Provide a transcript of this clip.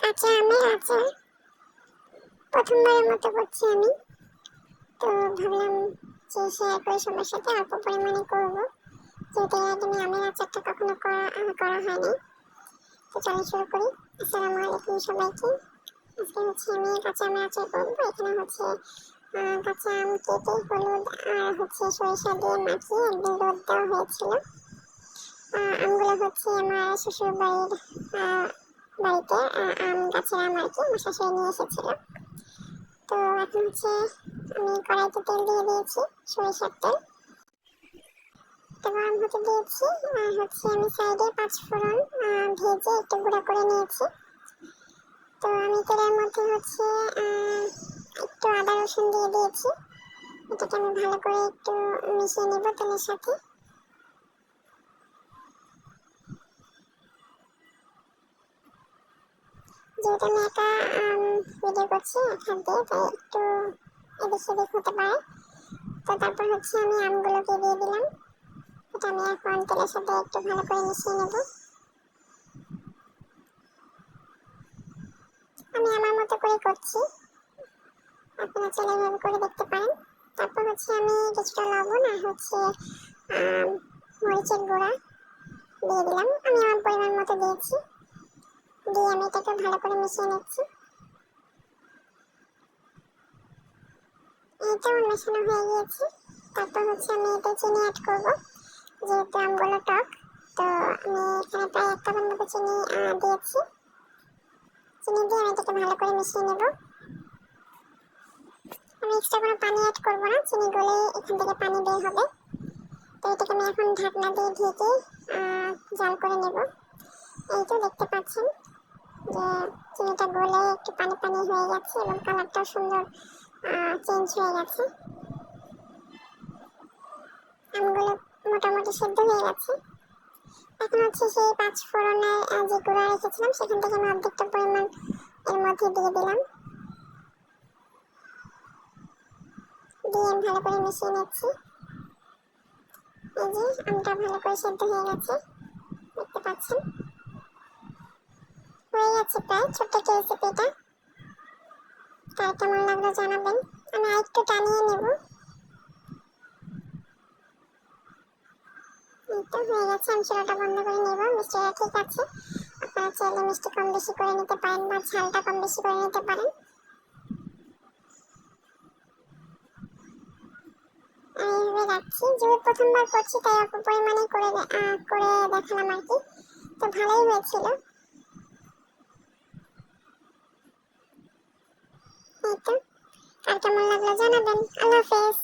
কাঁচা আমের আচার প্রথমবারের মতো করছি আমি। তো ভাবলাম যে শেয়ার করে সবার সাথে অল্প পরিমাণে করব। যেহেতু এর আগে আমি আমের আচারটা কখনো করা করা হয়নি। তো চলো শুরু করি। আসসালামু আলাইকুম সবাইকে। আজকে হচ্ছে আমি কাঁচা আমের আচার করব। এখানে হচ্ছে কাঁচা আম কেটে হলুদ আর হচ্ছে সরিষা দিয়ে মাখিয়ে একদিন রোদ দেওয়া হয়েছিল। আমগুলো হচ্ছে আমার শ্বশুর বাড়ির আহ, বাড়িতে আম গাছের আম আর কি আমার শাশুড়ি নিয়ে এসেছিল। তো এখন হচ্ছে আমি কড়াইতে তেল দিয়ে দিয়েছি, সরিষার তেল। তো গরম হতে দিয়েছি, আর হচ্ছে আমি সাইডে পাঁচ ফোড়ন ভেজে একটু গুঁড়ো করে নিয়েছি। তো আমি তেলের মধ্যে হচ্ছে একটু আদা রসুন দিয়ে দিয়েছি। এটাকে আমি ভালো করে একটু মিশিয়ে নেব তেলের সাথে। যেহেতু আমি একা ভিডিও করছি এখান দিয়ে, তাই একটু এদিক সেদিক হতে পারে। তো তারপর হচ্ছে আমি আমগুলোকে দিয়ে দিলাম। এটা আমি এখন তেলের সাথে একটু ভালো করে মিশিয়ে নেব। আমি আমার মতো করে করছি। আপনারা চাইলে এভাবে করে দেখতে পারেন। তারপর হচ্ছে আমি কিছুটা লবণ আর হচ্ছে মরিচের গুঁড়া দিয়ে দিলাম। আমি আমার পরিমাণ মতো দিয়েছি। দিয়ে আমি এটাকে ভালো করে মিশিয়ে নিচ্ছি। আমার মেশানো হয়ে গিয়েছে। তারপর হচ্ছে আমি এতে চিনি অ্যাড করব, যেহেতু আমগুলো টক, তো আমি এখানে প্রায় এক কাপের মতো চিনি দিয়েছি। চিনি দিয়ে আমি এটাকে ভালো করে মিশিয়ে নেব। আমি এক্সট্রা কোনো পানি অ্যাড করব না, চিনি গলে এখান থেকে পানি বের হবে। তো এটাকে আমি এখন ঢাকনা দিয়ে ঢেকে জাল করে নেব। এই তো দেখতে পাচ্ছেন। যে চিনিটা গলে একটু পানি পানি হয়ে গেছে এবং কালারটাও সুন্দর চেঞ্জ হয়ে গেছে। আমগুলো মোটামুটি সেদ্ধ হয়ে গেছে। এখন হচ্ছে সেই পাঁচ ফোড়নের যে গুঁড়া রেখেছিলাম, সেখান থেকে আমি অর্ধেকটা পরিমাণ এর মধ্যে দিয়ে দিলাম। দিয়ে ভালো করে মিশিয়ে নিচ্ছি। এই যে আমটা ভালো করে সেদ্ধ হয়ে গেছে, দেখতে পাচ্ছেন? হয়ে গেছে প্রায়, ছোট্ট একটা রেসিপিটা তার কেমন লাগল জানাবেন। আমি আরেকটু টানিয়ে নেব। তো হয়ে গেছে, আমি চুলাটা বন্ধ করে নেব। মিষ্টিটা ঠিক আছে। আপনারা চাইলে মিষ্টি কম বেশি করে নিতে পারেন বা ঝালটা কম বেশি করে নিতে পারেন। প্রথমবার করছি, তাই অল্প পরিমাণে করে করে দেখালাম আর কি। তো ভালোই হয়েছিল। তো আর কেমন লাগল জানাবেন। আল্লাহ হাফেজ।